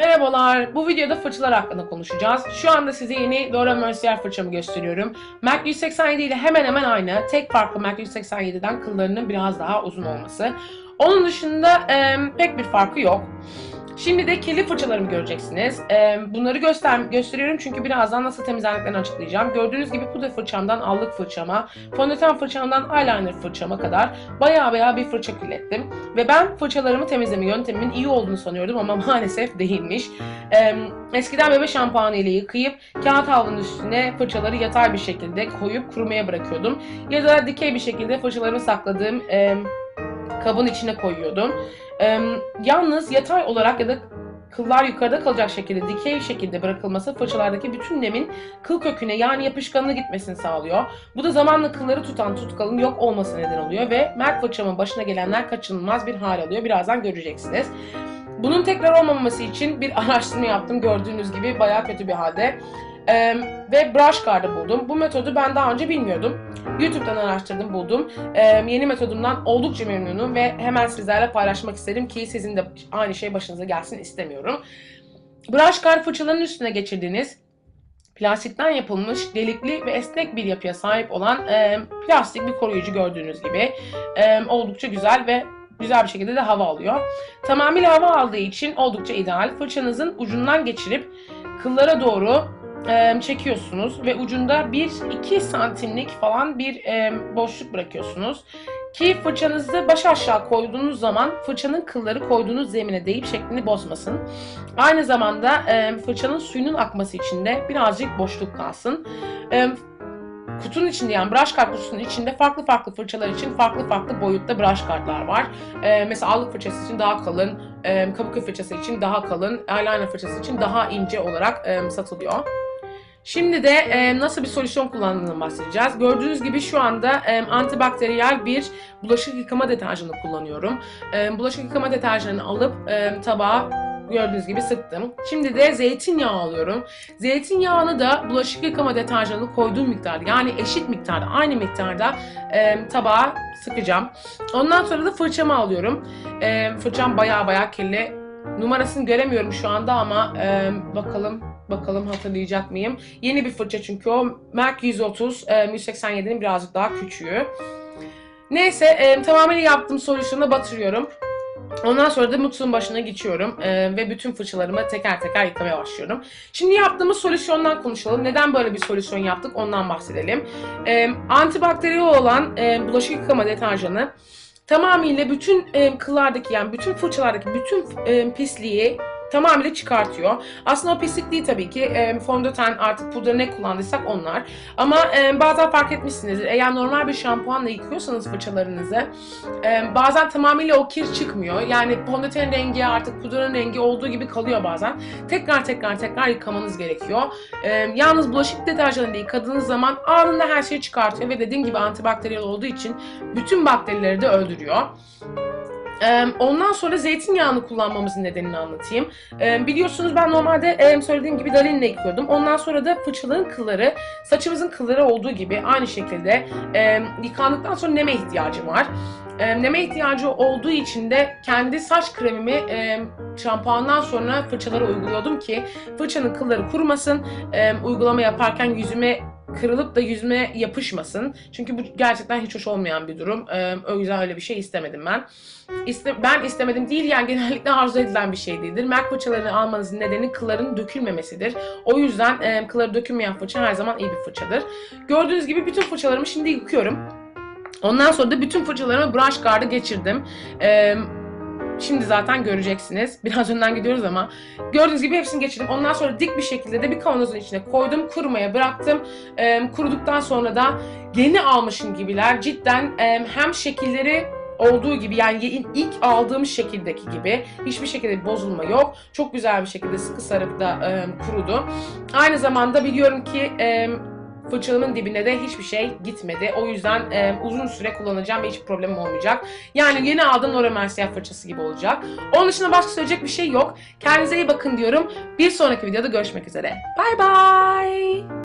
Merhabalar, bu videoda fırçalar hakkında konuşacağız. Şu anda size yeni Laura Mercier fırçamı gösteriyorum. MAC 187 ile hemen hemen aynı. Tek farkı MAC 187'den kıllarının biraz daha uzun olması. Onun dışında e, pek bir farkı yok. Şimdi de kirli fırçalarımı göreceksiniz. E, bunları göster gösteriyorum çünkü birazdan nasıl temizlendiklerini açıklayacağım. Gördüğünüz gibi pudra fırçamdan allık fırçama, fondöten fırçamdan eyeliner fırçama kadar baya baya bir fırça kirlettim. Ve ben fırçalarımı temizleme yöntemimin iyi olduğunu sanıyordum ama maalesef değilmiş. Ee, eskiden bebe şampuanı ile yıkayıp kağıt havlunun üstüne fırçaları yatay bir şekilde koyup kurumaya bırakıyordum. Ya da dikey bir şekilde fırçalarımı sakladığım e, kabın içine koyuyordum. E, yalnız yatay olarak ya da kıllar yukarıda kalacak şekilde dikey şekilde bırakılması fırçalardaki bütün nemin kıl köküne yani yapışkanına gitmesini sağlıyor. Bu da zamanla kılları tutan tutkalın yok olması neden oluyor ve MAC fırçamın başına gelenler kaçınılmaz bir hal alıyor. Birazdan göreceksiniz. Bunun tekrar olmaması için bir araştırma yaptım. Gördüğünüz gibi bayağı kötü bir halde. Ee, ve brush guard'ı buldum. Bu metodu ben daha önce bilmiyordum. YouTube'dan araştırdım buldum. Ee, yeni metodumdan oldukça memnunum ve hemen sizlerle paylaşmak isterim ki sizin de aynı şey başınıza gelsin istemiyorum. Brush guard fırçaların üstüne geçirdiğiniz plastikten yapılmış delikli ve esnek bir yapıya sahip olan e, plastik bir koruyucu gördüğünüz gibi e, oldukça güzel ve güzel bir şekilde de hava alıyor. Tamamıyla hava aldığı için oldukça ideal. Fırçanızın ucundan geçirip kıllara doğru e, çekiyorsunuz ve ucunda 1-2 santimlik falan bir e, boşluk bırakıyorsunuz. Ki fırçanızı baş aşağı koyduğunuz zaman fırçanın kılları koyduğunuz zemine değip şeklini bozmasın. Aynı zamanda e, fırçanın suyunun akması için de birazcık boşluk kalsın. E, kutunun içinde yani brush kart kutusunun içinde farklı farklı fırçalar için farklı farklı boyutta brush kartlar var. Ee, mesela allık fırçası için daha kalın, e, kabuk fırçası için daha kalın, eyeliner fırçası için daha ince olarak e, satılıyor. Şimdi de nasıl bir solüsyon kullandığını bahsedeceğiz. Gördüğünüz gibi şu anda antibakteriyel bir bulaşık yıkama deterjanı kullanıyorum. Bulaşık yıkama deterjanını alıp tabağa gördüğünüz gibi sıktım. Şimdi de zeytinyağı alıyorum. Zeytinyağını da bulaşık yıkama deterjanını koyduğum miktarda yani eşit miktarda aynı miktarda e, tabağa sıkacağım. Ondan sonra da fırçamı alıyorum. E, fırçam baya baya kirli. Numarasını göremiyorum şu anda ama e, bakalım bakalım hatırlayacak mıyım? Yeni bir fırça çünkü o MAC 130 e, 187'nin birazcık daha küçüğü. Neyse e, tamamıyla yaptığım solüsyona batırıyorum. Ondan sonra da musluğun başına geçiyorum e, ve bütün fırçalarımı teker teker yıkamaya başlıyorum. Şimdi yaptığımız solüsyondan konuşalım. Neden böyle bir solüsyon yaptık ondan bahsedelim. E, antibakteriyel olan e, bulaşık yıkama deterjanı tamamıyla bütün e, kıllardaki yani bütün fırçalardaki bütün e, pisliği tamamıyla çıkartıyor. Aslında o pislik değil tabii ki. E, fondöten artık pudra ne kullandıysak onlar. Ama e, bazen fark etmişsinizdir. Eğer normal bir şampuanla yıkıyorsanız fırçalarınızı e, bazen tamamıyla o kir çıkmıyor. Yani fondöten rengi artık pudranın rengi olduğu gibi kalıyor bazen. Tekrar tekrar tekrar yıkamanız gerekiyor. E, yalnız bulaşık deterjanıyla yıkadığınız zaman anında her şeyi çıkartıyor ve dediğim gibi antibakteriyel olduğu için bütün bakterileri de öldürüyor. Ondan sonra zeytinyağını kullanmamızın nedenini anlatayım. Biliyorsunuz ben normalde söylediğim gibi dalinle yıkıyordum. Ondan sonra da fırçaların kılları, saçımızın kılları olduğu gibi aynı şekilde yıkandıktan sonra neme ihtiyacı var. Neme ihtiyacı olduğu için de kendi saç kremimi şampuandan sonra fırçalara uyguluyordum ki fırçanın kılları kurumasın. Uygulama yaparken yüzüme kırılıp da yüzüme yapışmasın. Çünkü bu gerçekten hiç hoş olmayan bir durum. Ee, o yüzden öyle bir şey istemedim ben. İste, ben istemedim değil yani genellikle arzu edilen bir şey değildir. MAC fırçalarını almanızın nedeni kılların dökülmemesidir. O yüzden e, kılları dökülmeyen fırça her zaman iyi bir fırçadır. Gördüğünüz gibi bütün fırçalarımı şimdi yıkıyorum. Ondan sonra da bütün fırçalarımı brush guard'a geçirdim. Ee, Şimdi zaten göreceksiniz. Biraz önden gidiyoruz ama. Gördüğünüz gibi hepsini geçirdim. Ondan sonra dik bir şekilde de bir kavanozun içine koydum. Kurumaya bıraktım. E, kuruduktan sonra da yeni almışım gibiler. Cidden e, hem şekilleri olduğu gibi yani ilk aldığım şekildeki gibi hiçbir şekilde bir bozulma yok. Çok güzel bir şekilde sıkı sarıp da e, kurudu. Aynı zamanda biliyorum ki e, Fırçalımın dibine de hiçbir şey gitmedi. O yüzden e, uzun süre kullanacağım ve hiç problemim olmayacak. Yani yeni aldığım Laura Mercier fırçası gibi olacak. Onun dışında başka söyleyecek bir şey yok. Kendinize iyi bakın diyorum. Bir sonraki videoda görüşmek üzere. Bye bye.